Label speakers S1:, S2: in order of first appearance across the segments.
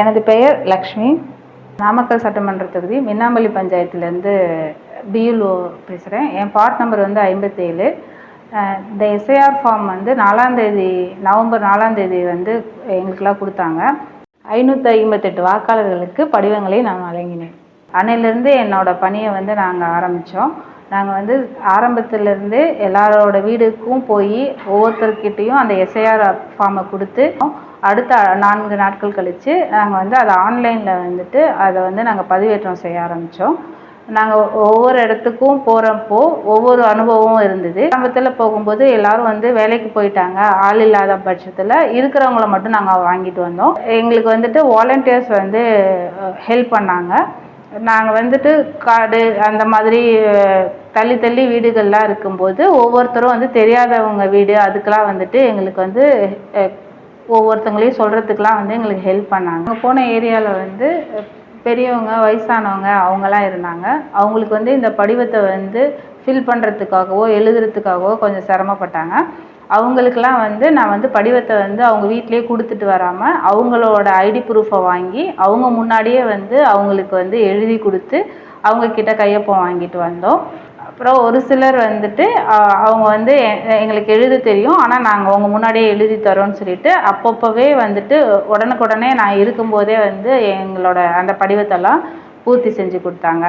S1: எனது பெயர் லக்ஷ்மி. நாமக்கல் சட்டமன்ற தொகுதி மின்னாம்பள்ளி பஞ்சாயத்துலேருந்து பிஎல்ஓ பேசுகிறேன் என் பார்ட் நம்பர் வந்து ஐம்பத்தேழு. இந்த எஸ்ஐஆர் ஃபார்ம் வந்து நாலாந்தேதி நவம்பர் நாலாந்தேதி வந்து எங்களுக்கெல்லாம் கொடுத்தாங்க. ஐநூற்றி ஐம்பத்தெட்டு வாக்காளர்களுக்கு படிவங்களை நான் வழங்கினேன். அன்னையிலேருந்து என்னோட பணியை வந்து நாங்கள் ஆரம்பித்தோம் நாங்கள் வந்து ஆரம்பத்துலேருந்து எல்லாரோட வீடுக்கும் போய் ஒவ்வொருத்தர்கிட்டையும் அந்த எஸ்ஐஆர் ஃபார்மை கொடுத்து அடுத்த நான்கு நாட்கள் கழித்து நாங்கள் வந்து அதை ஆன்லைனில் வந்துட்டு அதை வந்து நாங்கள் பதிவேற்றம் செய்ய ஆரம்பித்தோம் நாங்கள் ஒவ்வொரு இடத்துக்கும் போகிறப்போ ஒவ்வொரு அனுபவமும் இருந்தது. ஆரம்பத்தில் போகும்போது எல்லாரும் வந்து வேலைக்கு போயிட்டாங்க. ஆள் இல்லாத பட்சத்தில் இருக்கிறவங்கள மட்டும் நாங்கள் வாங்கிட்டு வந்தோம். எங்களுக்கு வந்துட்டு வாலண்டியர்ஸ் வந்து ஹெல்ப் பண்ணாங்க. நாங்கள் வந்துட்டு காடு அந்த மாதிரி தள்ளி தள்ளி வீடுகள்லாம் இருக்கும்போது ஒவ்வொருத்தரும் வந்து தெரியாதவங்க வீடு அதுக்கெலாம் வந்துட்டு எங்களுக்கு வந்து ஒவ்வொருத்தங்களையும் சொல்கிறதுக்குலாம் வந்து எங்களுக்கு ஹெல்ப் பண்ணாங்க. அங்கே போன ஏரியாவில் வந்து பெரியவங்க வயசானவங்க அவங்கெல்லாம் இருந்தாங்க. அவங்களுக்கு வந்து இந்த படிவத்தை வந்து ஃபில் பண்ணுறதுக்காகவோ எழுதுறதுக்காகவோ கொஞ்சம் சிரமப்பட்டாங்க. அவங்களுக்கெல்லாம் வந்து நான் வந்து படிவத்தை வந்து அவங்க வீட்டிலேயே கொடுத்துட்டு வராமல் அவங்களோட ஐடி ப்ரூஃபை வாங்கி அவங்க முன்னாடியே வந்து அவங்களுக்கு வந்து எழுதி கொடுத்து அவங்கக்கிட்ட கையொப்பம் வாங்கிட்டு வந்தோம். அப்புறம் ஒரு சிலர் வந்துட்டு அவங்க வந்து எ- எங்களுக்கு எழுத தெரியும். ஆனால் நாங்கள் அவங்க முன்னாடியே எழுதி தரோன்னு சொல்லிட்டு அப்பப்போவே வந்துட்டு உடனுக்குடனே நான் இருக்கும்போதே வந்து எங்களோட அந்த படிவத்தெல்லாம் பூர்த்தி செஞ்சு கொடுத்தாங்க.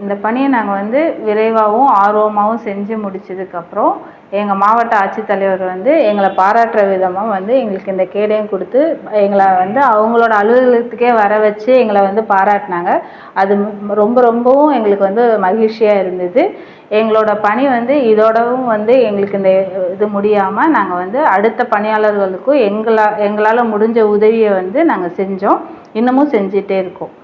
S1: இந்த பணியை நாங்கள் வந்து விரைவாகவும் ஆர்வமாகவும் செஞ்சு முடிச்சதுக்கப்புறம் எங்கள் மாவட்ட ஆட்சித்தலைவர் வந்து எங்களை பாராட்டுற விதமாக வந்து எங்களுக்கு இந்த கேடையும் கொடுத்து எங்களை வந்து அவங்களோட அலுவலகத்துக்கே வர வச்சு எங்களை வந்து பாராட்டினாங்க. அது ரொம்ப ரொம்பவும் எங்களுக்கு வந்து மகிழ்ச்சியாக இருந்தது. எங்களோட பணி வந்து இதோடவும் வந்து எங்களுக்கு இந்த இது முடியாமல் நாங்கள் வந்து அடுத்த பணியாளர்களுக்கும் எங்களா எங்களால் முடிஞ்ச உதவியை வந்து நாங்கள் செஞ்சோம். இன்னமும் செஞ்சிகிட்டே இருக்கோம்.